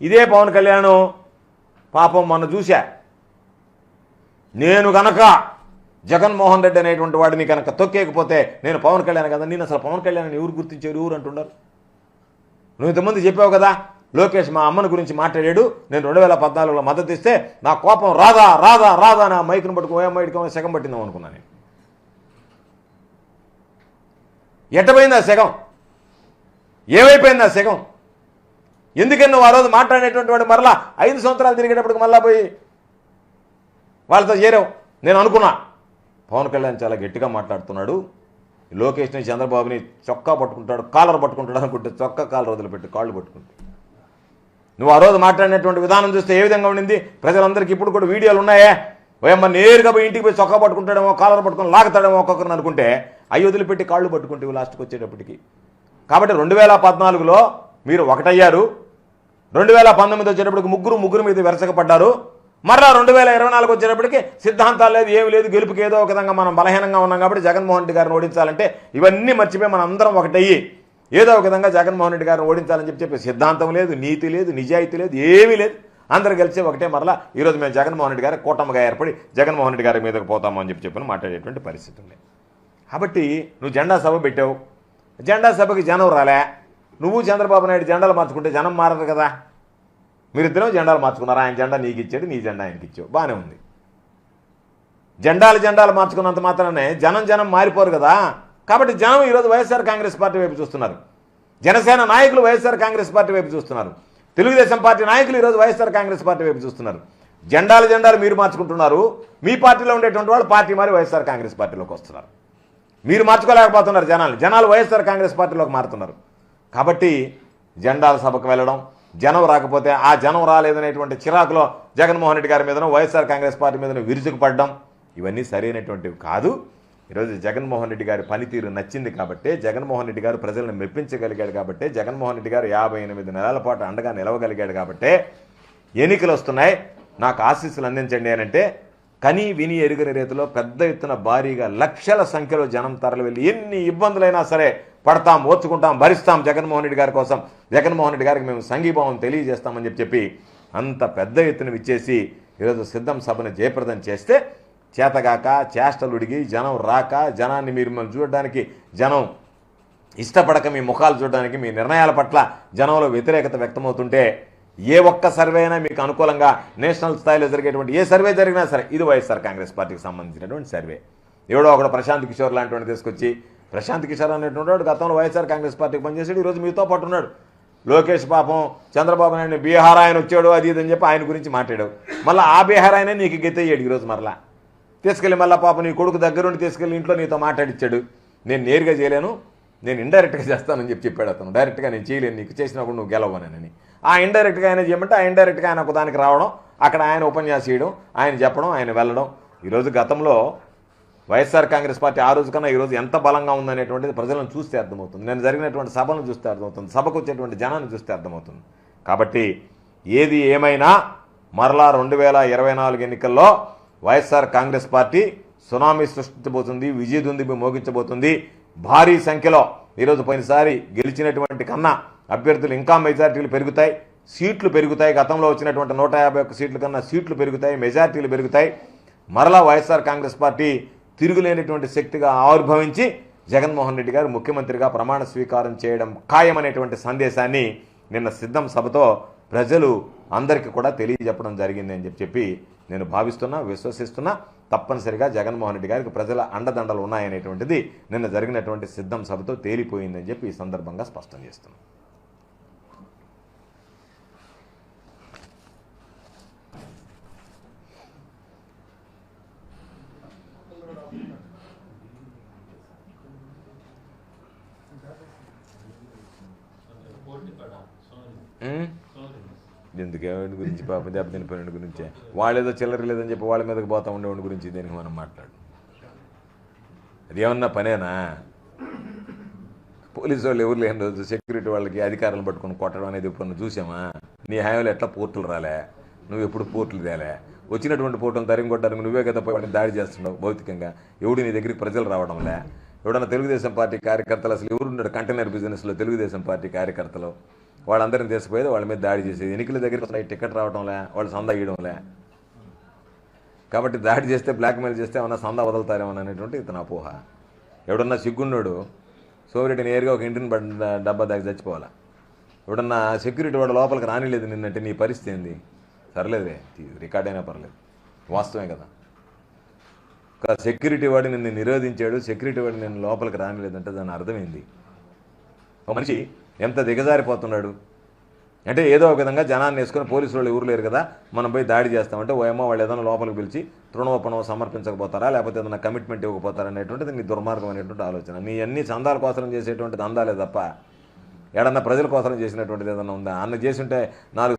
ఇదే పవన్ కళ్యాణ్ పాపం మొన్న చూశా. నేను గనక జగన్మోహన్ రెడ్డి అనేటువంటి వాడిని కనుక తొక్కేకపోతే నేను పవన్ కళ్యాణ్ కదా నేను అసలు పవన్ కళ్యాణ్ ఎవరు గుర్తించారు ఎవరు అంటున్నారు నువ్వు ఇంతమంది చెప్పావు కదా లోకేష్ మా అమ్మని గురించి మాట్లాడాడు నేను రెండు వేల పద్నాలుగులో మద్దతు ఇస్తే నా కోపం రాదా రాదా రాదా నా మైకును పట్టుకు ఓ అమ్మాయికి సెగం పట్టిందాం అనుకున్నాను నేను. ఎట్టపోయిందా సెగం ఏమైపోయిందా సెగం ఎందుకని నువ్వు ఆ రోజు మాట్లాడేటువంటి వాడు మరలా ఐదు సంవత్సరాలు తిరిగేటప్పటికి మళ్ళా పోయి వాళ్ళతో చేరావు? నేను అనుకున్నా. పవన్ కళ్యాణ్ చాలా గట్టిగా మాట్లాడుతున్నాడు. లోకేష్ని చంద్రబాబుని చొక్కా పట్టుకుంటాడు కాలర్ పట్టుకుంటాడు అనుకుంటే చొక్కా కాలర్ వదిలిపెట్టి కాళ్ళు పట్టుకుంటాడు. నువ్వు ఆ రోజు మాట్లాడినటువంటి విధానం చూస్తే ఏ విధంగా ఉండింది? ప్రజలందరికీ ఇప్పుడు కూడా వీడియోలు ఉన్నాయే. ఓయమ్మ నేరుగా పోయి ఇంటికి పోయి చొక్కా పట్టుకుంటాడేమో కాలర్ పట్టుకొని లాగుతాడేమో ఒక్కొక్కరిని అనుకుంటే అవి వదిలిపెట్టి కాళ్ళు పట్టుకుంటే లాస్ట్కి వచ్చేటప్పటికి. కాబట్టి రెండు వేల పద్నాలుగులో మీరు ఒకటయ్యారు. రెండు వేల పంతొమ్మిది వచ్చేటప్పటికి ముగ్గురు ముగ్గురు మీద వెరసకపడ్డారు మరలా రెండు వేల ఇరవై నాలుగు వచ్చేటప్పటికి సిద్ధాంతాలు లేదు ఏమి లేదు గెలుపుకి ఏదో ఒక విధంగా మనం బలహీనంగా ఉన్నాం కాబట్టి జగన్మోహన్ రెడ్డి గారిని ఓడించాలంటే ఇవన్నీ మర్చిపోయి మనం అందరం ఒకటయ్యి. ఏదో ఒక విధంగా జగన్మోహన్ రెడ్డి గారిని ఓడించాలని చెప్పి చెప్పి సిద్ధాంతం లేదు నీతి లేదు నిజాయితీ లేదు ఏమీ లేదు. అందరు కలిసి ఒకటే మరలా ఈరోజు మేము జగన్మోహన్ రెడ్డి గారి కూటమిగా ఏర్పడి జగన్మోహన్ రెడ్డి గారి మీదకి పోతాము అని చెప్పి చెప్పి మాట్లాడేటువంటి పరిస్థితి ఉంది కాబట్టి నువ్వు జెండా సభ పెట్టావు. జెండా సభకి జనం రాలే. నువ్వు చంద్రబాబు నాయుడు జెండాలు మార్చుకుంటే జనం మారరు కదా. మీరిద్దరం జెండాలు మార్చుకున్నారు? ఆయన జెండా నీకు ఇచ్చాడు నీ జెండా ఆయనకి ఇచ్చావు బాగానే ఉంది. జెండాలు జెండాలు మార్చుకున్నంత మాత్రమే జనం జనం మారిపోరు కదా. కాబట్టి జనం ఈరోజు వైఎస్ఆర్ కాంగ్రెస్ పార్టీ వైపు చూస్తున్నారు. జనసేన నాయకులు వైఎస్ఆర్ కాంగ్రెస్ పార్టీ వైపు చూస్తున్నారు. తెలుగుదేశం పార్టీ నాయకులు ఈరోజు వైఎస్ఆర్ కాంగ్రెస్ పార్టీ వైపు చూస్తున్నారు. జెండాలు జెండాలు మీరు మార్చుకుంటున్నారు. మీ పార్టీలో ఉండేటువంటి వాళ్ళు పార్టీ మారి వైఎస్ఆర్ కాంగ్రెస్ పార్టీలోకి వస్తున్నారు. మీరు మార్చుకోలేకపోతున్నారు జనాలు. జనాలు వైఎస్ఆర్ కాంగ్రెస్ పార్టీలోకి మారుతున్నారు. కాబట్టి జెండాల సభకు వెళ్ళడం జనం రాకపోతే ఆ జనం రాలేదనేటువంటి చిరాకులో జగన్మోహన్ రెడ్డి గారి మీదనో వైఎస్ఆర్ కాంగ్రెస్ పార్టీ మీదనో విరుచుకుపడడం ఇవన్నీ సరైనటువంటివి కాదు. ఈరోజు జగన్మోహన్ రెడ్డి గారి పనితీరు నచ్చింది కాబట్టి జగన్మోహన్ రెడ్డి గారు ప్రజలను మెప్పించగలిగాడు కాబట్టి జగన్మోహన్ రెడ్డి గారు యాభై ఎనిమిది నెలల పాటు అండగా నిలవగలిగాడు కాబట్టి ఎన్నికలు వస్తున్నాయి. నాకు ఆశీస్సులు అందించండి అని అంటే కని విని ఎరుగని రీతిలో పెద్ద ఎత్తున భారీగా లక్షల సంఖ్యలో జనం తరలి వెళ్ళి ఎన్ని ఇబ్బందులైనా సరే పడతాం ఓర్చుకుంటాం భరిస్తాం జగన్మోహన్ రెడ్డి గారి కోసం. జగన్మోహన్ రెడ్డి గారికి మేము సంఘీభావం తెలియజేస్తామని చెప్పి చెప్పి అంత పెద్ద ఎత్తున విచ్చేసి ఈరోజు సిద్ధం సభను జయప్రదం చేస్తే చేతగాక చేష్టలుడిగి జనం రాక జనాన్ని మీరు మిమ్మల్ని చూడడానికి జనం ఇష్టపడక మీ ముఖాలు చూడడానికి మీ నిర్ణయాల పట్ల జనంలో వ్యతిరేకత వ్యక్తమవుతుంటే ఏ ఒక్క సర్వే అయినా మీకు అనుకూలంగా నేషనల్ స్థాయిలో జరిగేటువంటి ఏ సర్వే జరిగినా సరే ఇది వైఎస్ఆర్ కాంగ్రెస్ పార్టీకి సంబంధించినటువంటి సర్వే. ఎవడో ఒకడు ప్రశాంత్ కిషోర్ లాంటివాడిని తీసుకొచ్చి ప్రశాంత్ కిషోర్ అనేటువంటి గతంలో వైఎస్ఆర్ కాంగ్రెస్ పార్టీకి పనిచేసాడు ఈరోజు మీతో పాటు ఉన్నాడు. లోకేష్ పాపం చంద్రబాబు నాయుడు బీహార్ ఆయన వచ్చాడు అది ఇది అని చెప్పి ఆయన గురించి మాట్లాడావు. మళ్ళీ ఆ బీహార్ ఆయనే నీకు గెత్తయ్యాడు ఈరోజు మరలా. తీసుకెళ్ళి మళ్ళీ పాపం నీ కొడుకు దగ్గరుండి తీసుకెళ్ళి ఇంట్లో నీతో మాట్లాడిచ్చాడు. నేను నేరుగా చేయలేను నేను ఇండైరెక్ట్గా చేస్తానని చెప్పి చెప్పాడు అతను. డైరెక్ట్గా నేను చేయలేను నీకు చేసినప్పుడు నువ్వు గెలవనని. ఆ ఇండైరెక్ట్గా ఆయన చేయమంటే ఆ ఇండైరెక్ట్గా ఆయన ఒక దానికి రావడం అక్కడ ఆయన ఉపన్యాసం చేయడం ఆయన చెప్పడం ఆయన వెళ్ళడం. ఈరోజు గతంలో వైఎస్ఆర్ కాంగ్రెస్ పార్టీ ఆ రోజు కన్నా ఈరోజు ఎంత బలంగా ఉందనేటువంటిది ప్రజలను చూస్తే అర్థమవుతుంది. నేను జరిగినటువంటి సభలను చూస్తే అర్థమవుతుంది. సభకు వచ్చేటువంటి జనాన్ని చూస్తే అర్థమవుతుంది. కాబట్టి ఏది ఏమైనా మరలా రెండు వేల ఇరవై నాలుగు ఎన్నికల్లో వైఎస్ఆర్ కాంగ్రెస్ పార్టీ సునామీ సృష్టించబోతుంది విజయదుంది మోగించబోతుంది. భారీ సంఖ్యలో ఈరోజు పోయినసారి గెలిచినటువంటి కన్నా అభ్యర్థులు ఇంకా మెజార్టీలు పెరుగుతాయి. సీట్లు పెరుగుతాయి. గతంలో వచ్చినటువంటి నూట యాభై ఒక్క సీట్ల కన్నా సీట్లు పెరుగుతాయి మెజార్టీలు పెరుగుతాయి. మరలా వైఎస్ఆర్ కాంగ్రెస్ పార్టీ తిరుగులేనటువంటి శక్తిగా ఆవిర్భవించి జగన్మోహన్ రెడ్డి గారు ముఖ్యమంత్రిగా ప్రమాణ స్వీకారం చేయడం ఖాయమనేటువంటి సందేశాన్ని నిన్న సిద్ధం సభతో ప్రజలు అందరికీ కూడా తెలియజెప్పడం జరిగింది అని చెప్పి నేను భావిస్తున్నా విశ్వసిస్తున్నా. తప్పనిసరిగా జగన్మోహన్ రెడ్డి గారికి ప్రజల అండదండలు ఉన్నాయనేటువంటిది నిన్న జరిగినటువంటి సిద్ధం సభతో తేలిపోయిందని చెప్పి ఈ సందర్భంగా స్పష్టం చేస్తున్నాను ఎందుకు గురించి? పాపం దెబ్బతిని పని గురించి. వాళ్ళేదో చిల్లర లేదని చెప్పి వాళ్ళ మీదకి పోతా ఉండేవాడి గురించి దీనికి మనం మాట్లాడు అది ఏమన్నా పనేనా? పోలీసు వాళ్ళు ఎవరు లేని రోజు సెక్యూరిటీ వాళ్ళకి అధికారులు పట్టుకొని కొట్టడం అనేది ఇప్పుడు చూసామా? నీ హయాంలో ఎట్లా పోర్టులు రాలే? నువ్వు ఎప్పుడు పోర్టులు తేలే? వచ్చినటువంటి పోర్టులు తరిమి కొట్టడానికి నువ్వే కదా పోయి దాడి చేస్తున్నావు భౌతికంగా. ఎవడు నీ దగ్గరికి ప్రజలు రావడంలే ఎవడన్నా తెలుగుదేశం పార్టీ కార్యకర్తలు అసలు ఎవరున్నాడు కంటైనర్ బిజినెస్లో తెలుగుదేశం పార్టీ కార్యకర్తలు. వాళ్ళందరిని తీసుకుపోయేది వాళ్ళ మీద దాడి చేసేది. ఎన్నికల దగ్గర టికెట్ రావడంలే వాళ్ళు సందా ఇవ్వడంలే కాబట్టి దాడి చేస్తే బ్లాక్మెయిల్ చేస్తే ఏమన్నా సందా వదులుతారేమో అనేటువంటి ఇతను అపోహ. ఎవడన్నా సిగ్గున్నాడు సోమిరెడ్డి నేరుగా ఒక ఇంటిని డబ్బా దాకా చచ్చిపోవాలా? ఎవడన్నా సెక్యూరిటీ వాడు లోపలికి రానిలేదు నిన్నంటే నీ పరిస్థితి ఏంది? సర్లేదే రికార్డ్ అయినా పర్లేదు. వాస్తవమే కదా. ఒక సెక్యూరిటీ వాడు నిన్ను నిరోధించాడు సెక్యూరిటీ వాడు నిన్ను లోపలికి రానిలేదంటే దాని అర్థమైంది ఒక మనిషి ఎంత దిగజారిపోతున్నాడు? అంటే ఏదో ఒక విధంగా జనాన్ని వేసుకొని పోలీసు వాళ్ళు ఎవరు లేరు కదా మనం పోయి దాడి చేస్తామంటే ఓ ఏమో వాళ్ళు ఏదైనా లోపలికి పిలిచి తృణోపణం సమర్పించకపోతారా? లేకపోతే ఏదైనా కమిట్మెంట్ ఇవ్వకపోతారా అనేటువంటిది నీ దుర్మార్గం అనేటువంటి ఆలోచన. నీ అన్ని చందాల కోసం చేసేటువంటిది అందాలే తప్ప ఏడన్నా ప్రజల కోసం చేసినటువంటిది ఏదన్నా ఉందా? అన్న చేసి ఉంటే నాలుగు